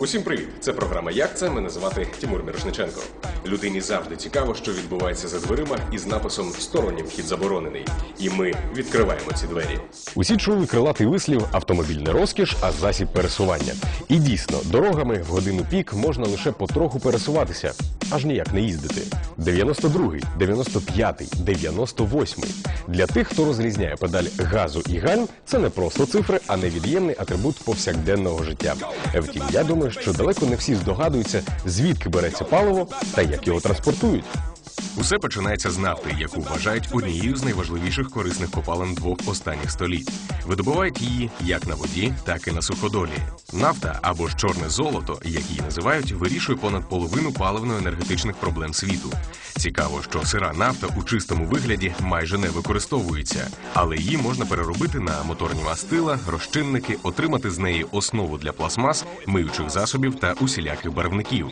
Усім привіт! Це програма Як це? Мене звати Тимур Мірошниченко. Людині завжди цікаво, що відбувається за дверима із написом Стороннім вхід заборонений. І ми відкриваємо ці двері. Усі чули крилатий вислів автомобіль не розкіш, а засіб пересування. І дійсно, дорогами в годину пік можна лише потроху пересуватися, аж ніяк не їздити. 92-й, 95-й, 98-й. Для тих, хто розрізняє педаль газу і гальм, це не просто цифри, а невід'ємний атрибут повсякденного життя. Втім, я думаю, що далеко не всі здогадуються, звідки береться паливо та як його транспортують. Усе починається з нафти, яку вважають однією з найважливіших корисних копалин двох останніх століть. Видобувають її як на воді, так і на суходолі. Нафта або ж чорне золото, як її називають, вирішує понад половину паливно-енергетичних проблем світу. Цікаво, що сира нафта у чистому вигляді майже не використовується, але її можна переробити на моторні мастила, розчинники, отримати з неї основу для пластмас, миючих засобів та усіляких барвників.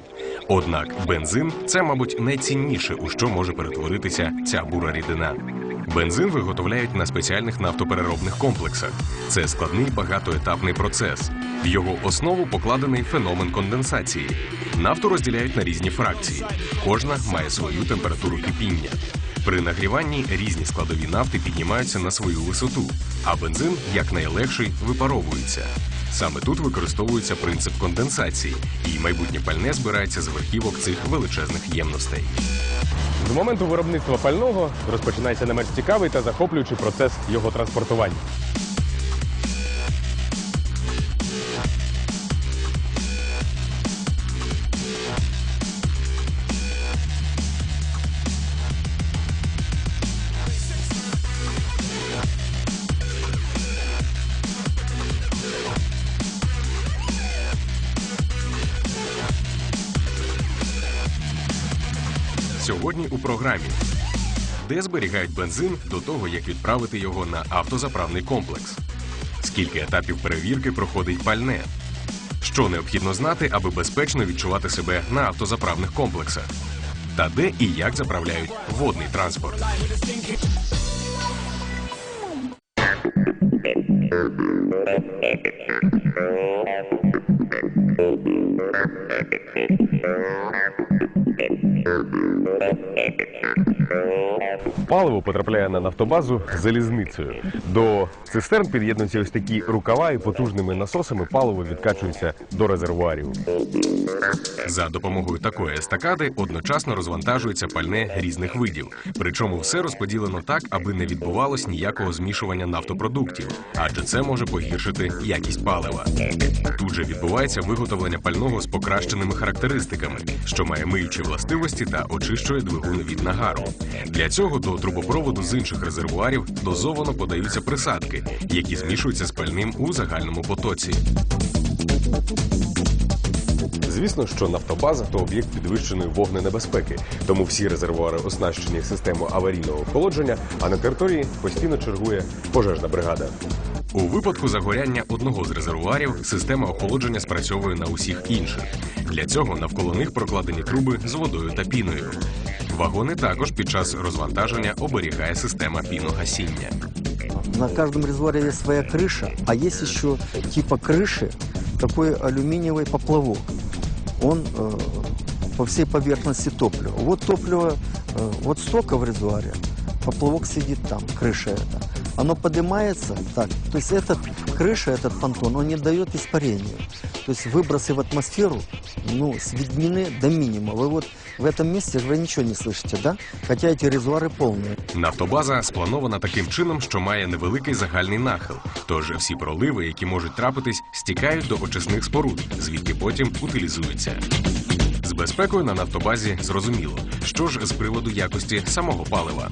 Однак бензин це, мабуть, найцінніше, у що може перетворитися ця бура рідина. Бензин виготовляють на спеціальних нафтопереробних комплексах. Це складний багатоетапний процес. В його основу покладений феномен конденсації. Нафту розділяють на різні фракції. Кожна має свою температуру кипіння. При нагріванні різні складові нафти піднімаються на свою висоту, а бензин, як найлегший, випаровується. Саме тут використовується принцип конденсації, і майбутнє пальне збирається з верхівок цих величезних ємностей. З моменту виробництва пального розпочинається не менш цікавий та захоплюючий процес його транспортування. Програмі. Де зберігають бензин до того, як відправити його на автозаправний комплекс? Скільки етапів перевірки проходить пальне? Що необхідно знати, аби безпечно відчувати себе на автозаправних комплексах? Та де і як заправляють водний транспорт? Thank you. Паливо потрапляє на нафтобазу залізницею. До цистерн під'єднуються ось такі рукава, і потужними насосами паливо відкачується до резервуарів. За допомогою такої естакади одночасно розвантажується пальне різних видів. Причому все розподілено так, аби не відбувалось ніякого змішування нафтопродуктів, адже це може погіршити якість палива. Тут же відбувається виготовлення пального з покращеними характеристиками, що має миючі властивості та очищує двигун від нагару. Для цього до трубопроводу з інших резервуарів дозовано подаються присадки, які змішуються з пальним у загальному потоці. Звісно, що нафтобаза то об'єкт підвищеної вогненебезпеки, тому всі резервуари оснащені системою аварійного охолодження, а на території постійно чергує пожежна бригада. У випадку загоряння одного з резервуарів система охолодження спрацьовує на усіх інших. Для цього навколо них прокладені труби з водою та піною. Вагони також під час розвантаження оберігає система піногасіння. На каждом резервуаре есть своя крыша, а есть еще типа крыши такой алюминиевый поплавок. Он э, по всей поверхности топлива. Вот топливо, э, вот столько в резервуаре, поплавок сидит там, крыша эта. Оно поднимается так, то есть этот, крыша, этот понтон, он не дает испарению. То есть выбросы в атмосферу, ну, сведены до минимума. Вы вот в этом месте вы ничего не слышите, да? Хотя эти резервуары полные. Нафтобаза спланована таким чином, що має невеликий загальний нахил. Тож всі проливи, які можуть трапитись, стікають до очисних споруд, звідки потім утилізуються. З безпекою на нафтобазі зрозуміло, що ж з приводу якості самого палива.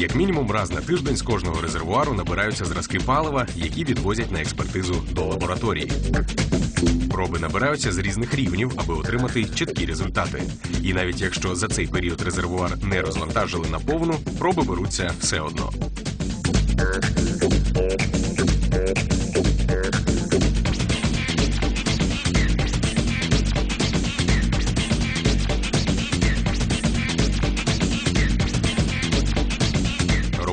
Як мінімум раз на тиждень з кожного резервуару набираються зразки палива, які відвозять на експертизу до лабораторії. Проби набираються з різних рівнів, аби отримати чіткі результати. І навіть якщо за цей період резервуар не розвантажили наповну, проби беруться все одно.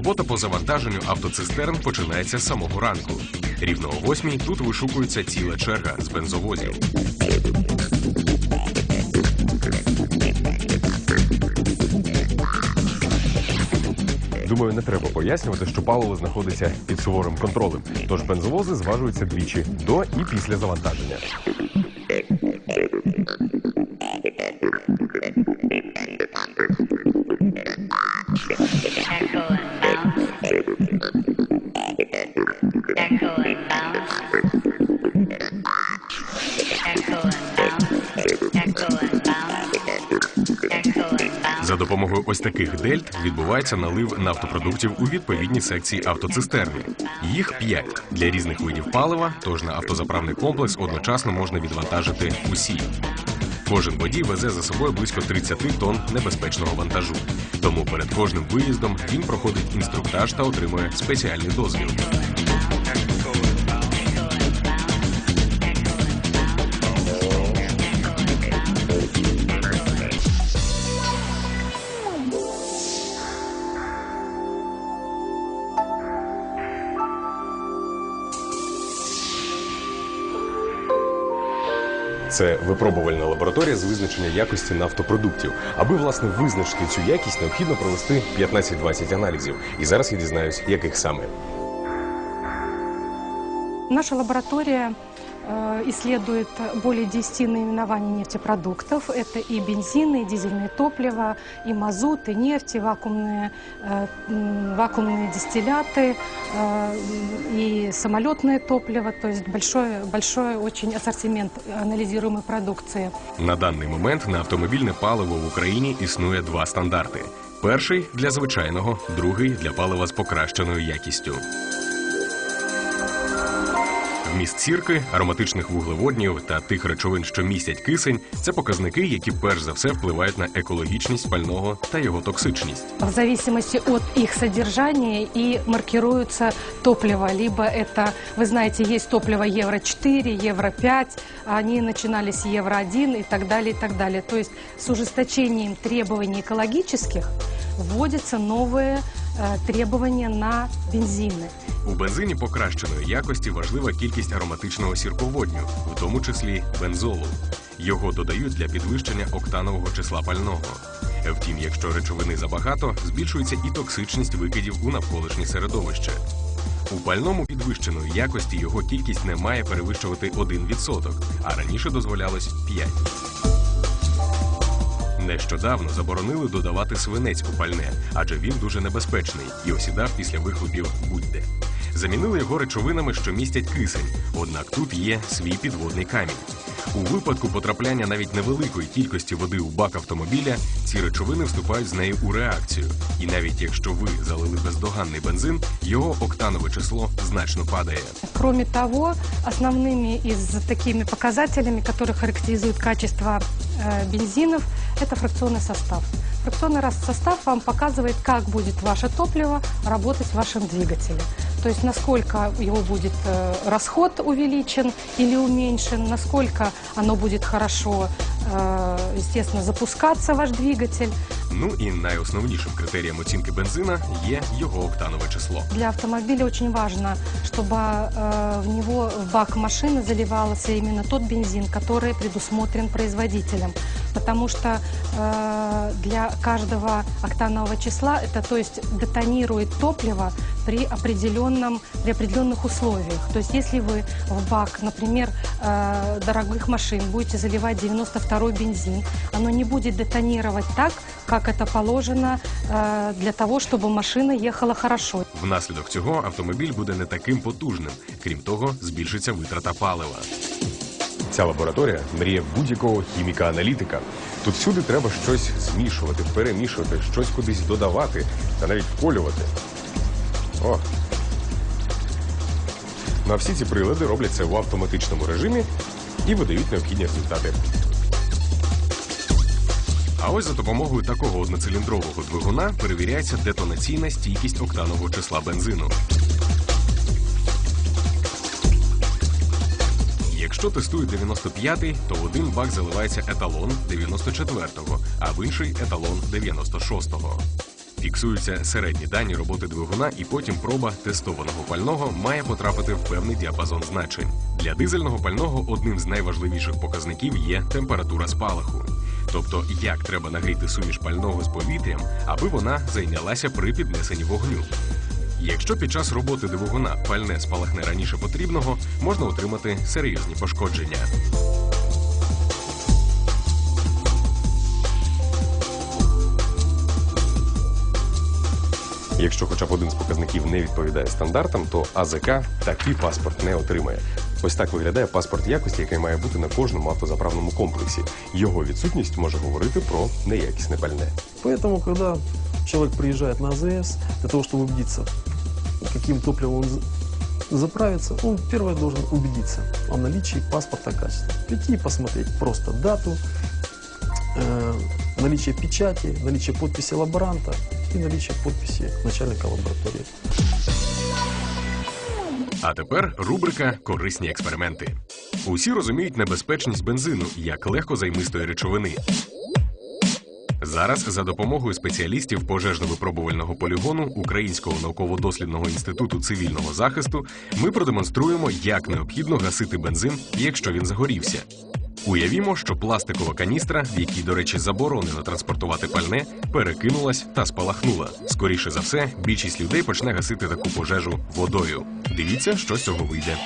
Робота по завантаженню автоцистерн починається з самого ранку. Рівно о восьмій тут вишукується ціла черга з бензовозів. Думаю, не треба пояснювати, що паливо знаходиться під суворим контролем. Тож бензовози зважуються двічі до і після завантаження. Допомогою ось таких дельт відбувається налив нафтопродуктів у відповідні секції автоцистерни. Їх п'ять для різних видів палива, тож на автозаправний комплекс одночасно можна відвантажити усі. Кожен водій везе за собою близько 30 тонн небезпечного вантажу. Тому перед кожним виїздом він проходить інструктаж та отримує спеціальний дозвіл. Це випробувальна лабораторія з визначення якості нафтопродуктів. Аби власне визначити цю якість, необхідно провести 15-20 аналізів. І зараз я дізнаюсь, яких саме. Наша лаборатория э, исследует более 10 наименований нефтепродуктов. Это и бензины, и дизельное топливо, и мазут, и нефть, и вакуумные, э, м, вакуумные дистилляты, э, и самолетное топливо. То есть большой, большой очень ассортимент анализируемой продукции. На даний момент на автомобільне паливо в Україні існує два стандарти: перший для звичайного, другий для палива з покращеною якістю. Вміст сірки, ароматичних вуглеводнів та тих речовин, що містять кисень, це показники, які перш за все впливають на екологічність пального та його токсичність. В зависимости от их содержания и маркируется топливо. Либо это, вы знаете, есть топливо Евро-4, Евро-5, они начинались с Евро-1 и так далее, и так далее. То есть с ужесточением требований экологических вводятся новые э, требования на бензины. У бензині покращеної якості важлива кількість ароматичного сірководню, в тому числі бензолу. Його додають для підвищення октанового числа пального. Втім, якщо речовини забагато, збільшується і токсичність викидів у навколишнє середовище. У пальному підвищеної якості його кількість не має перевищувати 1%, а раніше дозволялось 5%. Нещодавно заборонили додавати свинець у пальне, адже він дуже небезпечний і осідав після вихлопів будь-де. Замінили його речовинами, що містять кисень, однак тут є свій підводний камінь. У випадку потрапляння навіть невеликої кількості води у бак автомобіля, ці речовини вступають з нею у реакцію. І навіть якщо ви залили бездоганний бензин, його октанове число значно падає. Кроме того, основными из такими показателями, которые характеризуют качество э, бензинов, это фракционный состав. Фракционный рас- состав вам показывает, как будет ваше топливо работать в вашем двигателе. То есть насколько его будет э, расход увеличен или уменьшен, насколько оно будет хорошо, э, естественно, запускаться ваш двигатель. Ну і найосновнішим критерієм оцінки бензина є його октанове число. Для автомобиля очень важно, чтобы э, в него в бак машины заливался именно тот бензин, который предусмотрен производителем. Потому что э, для каждого октанового числа это, то есть, детонирует топливо при определенном, при определенных условиях. То есть, если вы в бак, например, э, дорогих машин будете заливать 92 бензин, оно не будет детонировать так, как это положено э, для того, чтобы машина ехала хорошо. Внаслідок цього автомобіль буде не таким потужним. Крім того, збільшиться витрата палива. Ця лабораторія мріє будь-якого хіміка-аналітика. Тут всюди треба щось змішувати, перемішувати, щось кудись додавати та навіть вколювати. О. Ну а всі ці прилади роблять це в автоматичному режимі і видають необхідні результати. А ось за допомогою такого одноциліндрового двигуна перевіряється детонаційна стійкість октанового числа бензину. Якщо тестують 95-й, то в один бак заливається еталон 94-го, а в інший еталон 96-го. Фіксуються середні дані роботи двигуна, і потім проба тестованого пального має потрапити в певний діапазон значень. Для дизельного пального одним з найважливіших показників є температура спалаху. Тобто, як треба нагріти суміш пального з повітрям, аби вона зайнялася при піднесенні вогню. Якщо під час роботи двигуна пальне спалахне раніше потрібного, можна отримати серйозні пошкодження. Якщо хоча б один з показників не відповідає стандартам, то АЗК такий паспорт не отримає. Ось так виглядає паспорт якості, який має бути на кожному автозаправному комплексі. Його відсутність може говорити про неякісне пальне. Поэтому, когда человек приезжает на АЗС, для того, чтобы убедиться, каким топливом он за- заправится, он первое должен убедиться о наличии паспорта качества. Прийти и посмотреть просто дату, э, наличие печати, наличие подписи лаборанта и наличие подписи начальника лаборатории. А тепер рубрика Корисні експерименти. Усі розуміють небезпечність бензину як легкозаймистої речовини. Зараз за допомогою спеціалістів пожежно-випробувального полігону Українського науково-дослідного інституту цивільного захисту ми продемонструємо, як необхідно гасити бензин, якщо він загорівся. Уявімо, що пластикова каністра, в якій, до речі, заборонено транспортувати пальне, перекинулась та спалахнула. Скоріше за все, більшість людей почне гасити таку пожежу водою. Дивіться, що з цього вийде.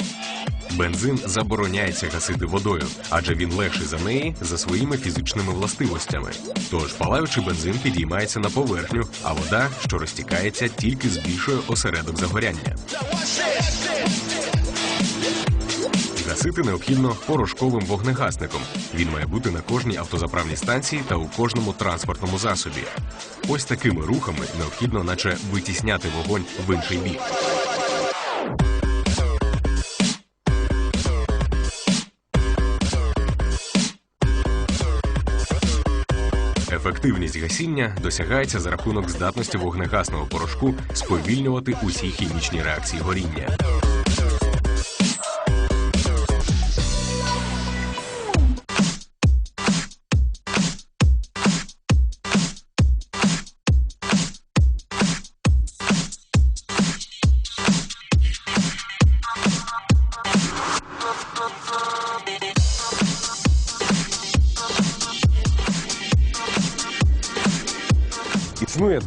Бензин забороняється гасити водою, адже він легший за неї за своїми фізичними властивостями. Тож палаючий бензин підіймається на поверхню, а вода, що розтікається, тільки збільшує осередок загоряння. Гасити необхідно порошковим вогнегасником. Він має бути на кожній автозаправній станції та у кожному транспортному засобі. Ось такими рухами необхідно, наче витісняти вогонь в інший бік. Ефективність гасіння досягається за рахунок здатності вогнегасного порошку сповільнювати усі хімічні реакції горіння.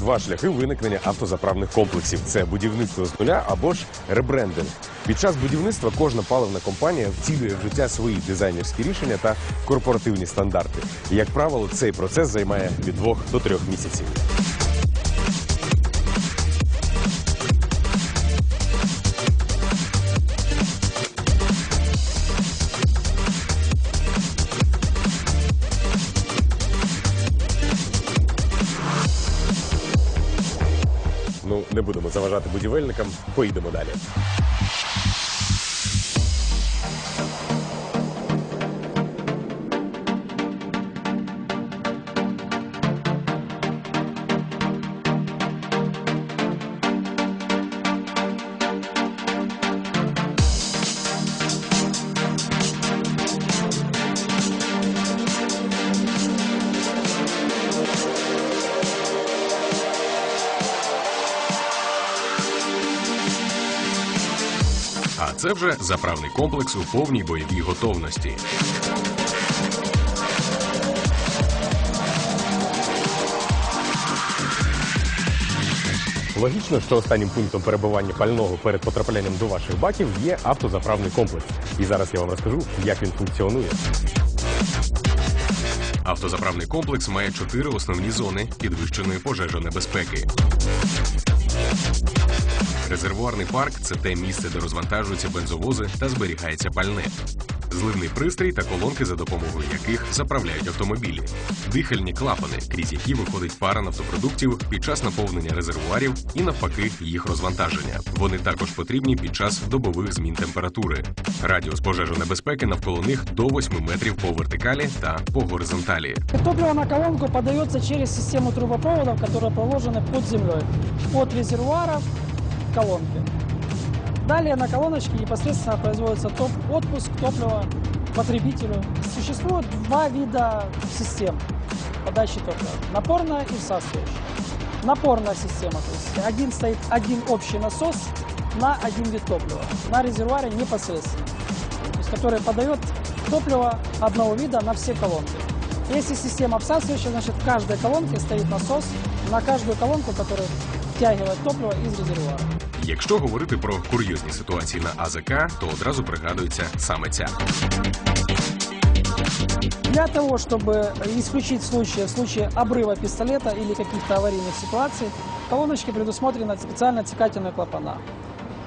Два шляхи виникнення автозаправних комплексів: це будівництво з нуля або ж ребрендинг. Під час будівництва кожна паливна компанія втілює в життя свої дизайнерські рішення та корпоративні стандарти. Як правило, цей процес займає від двох до трьох місяців. Не будемо заважати будівельникам. Поїдемо далі. Це вже заправний комплекс у повній бойовій готовності. Логічно, що останнім пунктом перебування пального перед потраплянням до ваших баків є автозаправний комплекс. І зараз я вам розкажу, як він функціонує. Автозаправний комплекс має чотири основні зони підвищеної пожежонебезпеки. Резервуарний парк це те місце, де розвантажуються бензовози та зберігається пальне. Зливний пристрій та колонки, за допомогою яких заправляють автомобілі, дихальні клапани, крізь які виходить пара нафтопродуктів під час наповнення резервуарів і навпаки їх розвантаження. Вони також потрібні під час добових змін температури. Радіус пожежонебезпеки навколо них до 8 метрів по вертикалі та по горизонталі. Топливо на колонку подается через систему трубопроводов, которые проложены под землей, от резервуаров к колонке. Далее на колоночке непосредственно производится топ отпуск топлива потребителю. Существует два вида систем подачи топлива – напорная и всасывающая. напорная система. То есть один стоит один общий насос на один вид топлива, на резервуаре непосредственно, то есть, который подает топливо одного вида на все колонки. Если система обсасывающая, значит в каждой колонке стоит насос на каждую колонку, которая втягивает топливо из резервуара. Якщо говорити про курйозні ситуації на АЗК, то одразу пригадується саме ця. Для того, чтобы исключить случаи, в случае обрыва пистолета или каких-то аварийных ситуаций, в колоночке предусмотрены специально отсекательные клапана.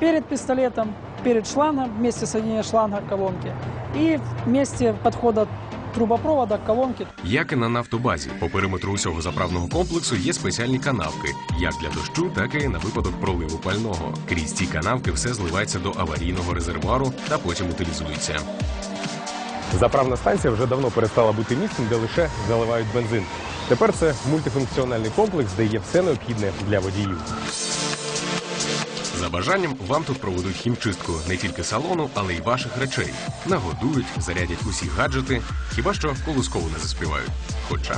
Перед пистолетом, перед шлангом, вместе соединения шланга к колонке и вместе подхода трубопровода к колонке. Як і на нафтобазі, по периметру усього заправного комплексу є спеціальні канавки, як для дощу, так і на випадок проливу пального. Крізь ці канавки все зливається до аварійного резервуару та потім утилізується. Заправна станція вже давно перестала бути місцем, де лише заливають бензин. Тепер це мультифункціональний комплекс, де є все необхідне для водіїв. За бажанням вам тут проведуть хімчистку не тільки салону, але й ваших речей. Нагодують, зарядять усі гаджети, хіба що колоскову не заспівають. Хоча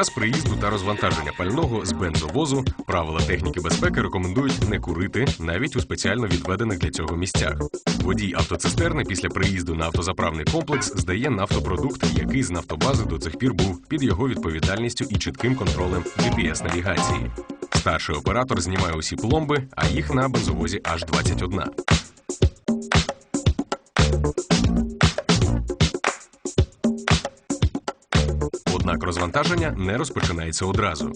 час приїзду та розвантаження пального з бензовозу правила техніки безпеки рекомендують не курити навіть у спеціально відведених для цього місцях. Водій автоцистерни після приїзду на автозаправний комплекс здає нафтопродукт, який з нафтобази до цих пір був під його відповідальністю і чітким контролем GPS-навігації. Старший оператор знімає усі пломби, а їх на бензовозі аж 21. Однак розвантаження не розпочинається одразу.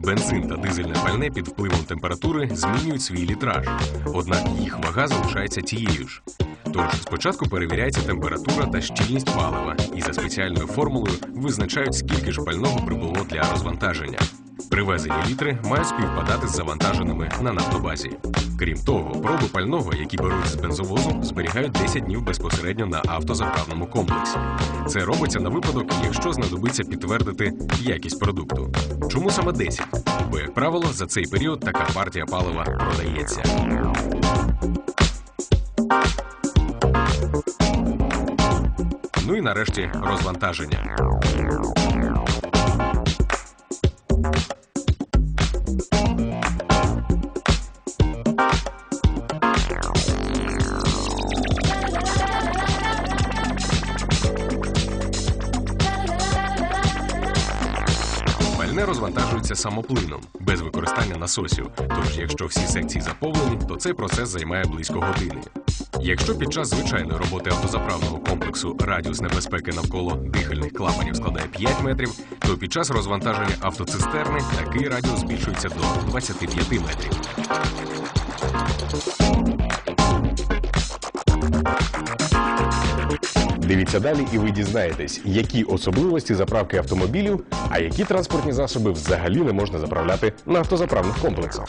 Бензин та дизельне пальне під впливом температури змінюють свій літраж, однак їх вага залишається тією ж. Тож спочатку перевіряється температура та щільність палива, і за спеціальною формулою визначають, скільки ж пального прибуло для розвантаження. Привезені літри мають співпадати з завантаженими на нафтобазі. Крім того, проби пального, які беруть з бензовозу, зберігають 10 днів безпосередньо на автозаправному комплексі. Це робиться на випадок, якщо знадобиться підтвердити якість продукту. Чому саме 10? Бо, як правило, за цей період така партія палива продається. Ну і нарешті розвантаження. Розвантажується самоплином, без використання насосів. Тож, якщо всі секції заповнені, то цей процес займає близько години. Якщо під час звичайної роботи автозаправного комплексу радіус небезпеки навколо дихальних клапанів складає 5 метрів, то під час розвантаження автоцистерни такий радіус збільшується до 25 метрів. Дивіться далі, і ви дізнаєтесь, які особливості заправки автомобілів, а які транспортні засоби взагалі не можна заправляти на автозаправних комплексах.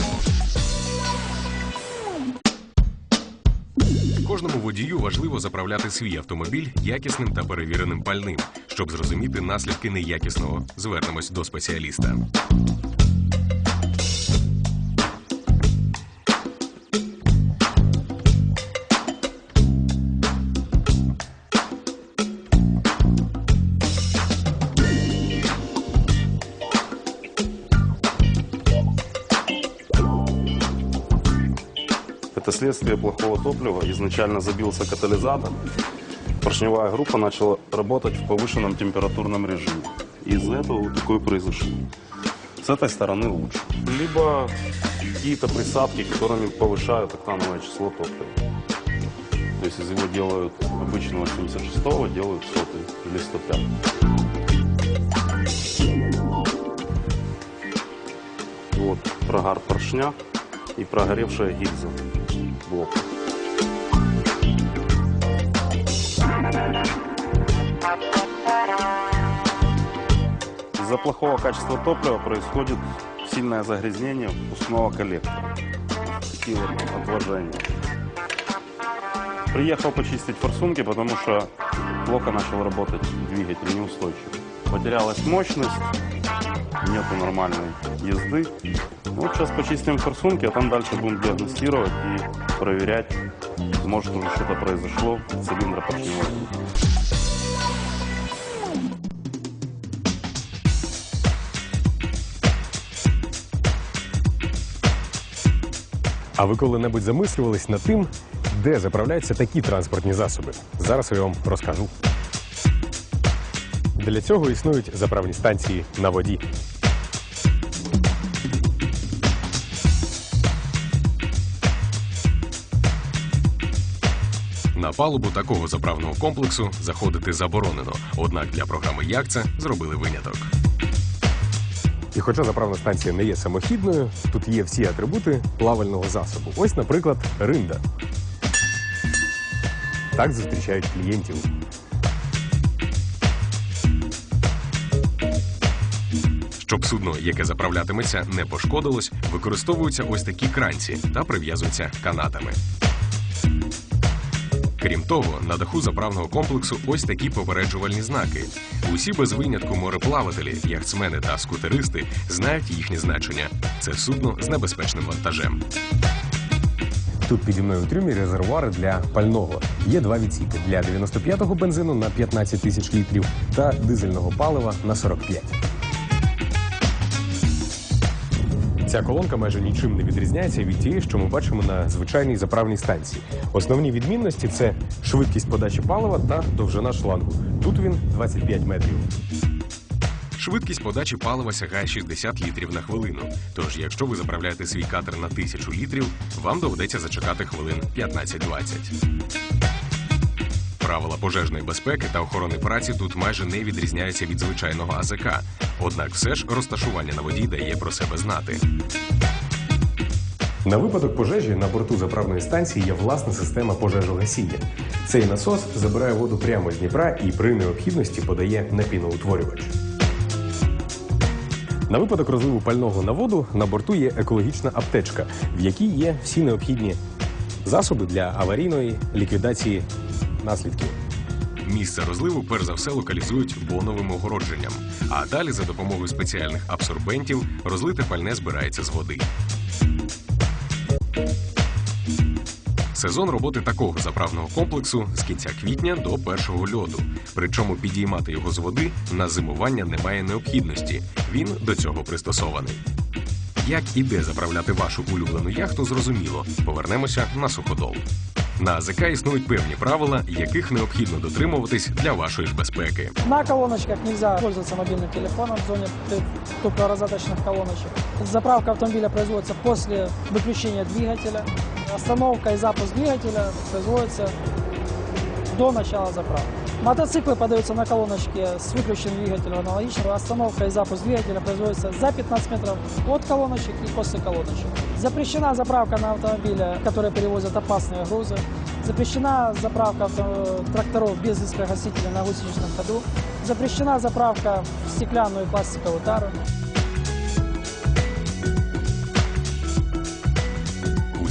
Кожному водію важливо заправляти свій автомобіль якісним та перевіреним пальним, щоб зрозуміти наслідки неякісного. Звернемось до спеціаліста. Это следствие плохого топлива. Изначально забился катализатор. Поршневая группа начала работать в повышенном температурном режиме. Из-за этого вот такое произошло. С этой стороны лучше. Либо какие-то присадки, которыми повышают октановое число топлива. То есть из его делают обычного 76-го, делают сотый или 105. Вот прогар поршня и прогоревшая гильза блока. Из-за плохого качества топлива происходит сильное загрязнение впускного коллектора. Такие вот отложения. Приехал почистить форсунки, потому что плохо начал работать двигатель, неустойчив. Потерялась мощность, нету нормальной езды. Вот сейчас почистим форсунки, а там дальше будем диагностировать и проверять, может уже что-то произошло в цилиндропоршневой. А ви коли-небудь замислювались над тим, де заправляються такі транспортні засоби? Зараз я вам розкажу. Для цього існують заправні станції на воді. На палубу такого заправного комплексу заходити заборонено. Однак для програми Як це зробили виняток. І хоча заправна станція не є самохідною, тут є всі атрибути плавального засобу. Ось, наприклад, ринда. Так зустрічають клієнтів. Щоб судно, яке заправлятиметься, не пошкодилось, використовуються ось такі кранці та прив'язуються канатами. Крім того, на даху заправного комплексу ось такі попереджувальні знаки. Усі без винятку мореплавателі, яхтсмени та скутеристи знають їхнє значення. Це судно з небезпечним вантажем. Тут піді мною у трюмі резервуари для пального. Є два відсіки для 95-го бензину на 15 тисяч літрів та дизельного палива на 45. Ця колонка майже нічим не відрізняється від тієї, що ми бачимо на звичайній заправній станції. Основні відмінності це швидкість подачі палива та довжина шлангу. Тут він 25 метрів. Швидкість подачі палива сягає 60 літрів на хвилину. Тож, якщо ви заправляєте свій катер на 1000 літрів, вам доведеться зачекати хвилин 15-20. Правила пожежної безпеки та охорони праці тут майже не відрізняються від звичайного АЗК. Однак все ж розташування на воді дає про себе знати. На випадок пожежі на борту заправної станції є власна система пожежогасіння. Цей насос забирає воду прямо з Дніпра і при необхідності подає на піноутворювач. На випадок розливу пального на воду на борту є екологічна аптечка, в якій є всі необхідні засоби для аварійної ліквідації наслідків. Місце розливу перш за все локалізують боновим огородженням, а далі за допомогою спеціальних абсорбентів розлите пальне збирається з води. Сезон роботи такого заправного комплексу з кінця квітня до першого льоду. Причому підіймати його з води на зимування немає необхідності. Він до цього пристосований. Як і де заправляти вашу улюблену яхту, зрозуміло. Повернемося на суходол. На АЗК існують певні правила, яких необхідно дотримуватись для вашої ж безпеки. На колоночках нельзя пользоваться мобильным телефоном в зоне топливораздаточных колоночек. Заправка автомобиля производится после выключения двигателя. Остановка и запуск двигателя производится до начала заправки. Мотоциклы подаются на колоночке с выключенным двигателем аналогично. Остановка и запуск двигателя производится за 15 метров от колоночек и после колоночек. Запрещена заправка на автомобиля, которые перевозят опасные грузы. Запрещена заправка авто- тракторов без искрогасителя на гусеничном ходу. Запрещена заправка в стеклянную и пластиковую тару.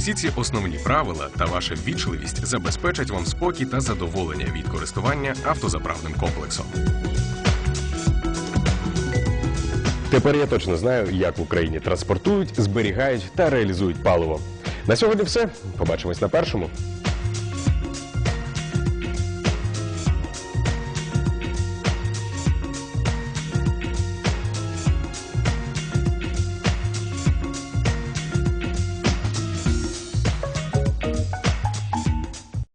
Усі ці основні правила та ваша ввічливість забезпечать вам спокій та задоволення від користування автозаправним комплексом. Тепер я точно знаю, як в Україні транспортують, зберігають та реалізують паливо. На сьогодні все. Побачимось на першому.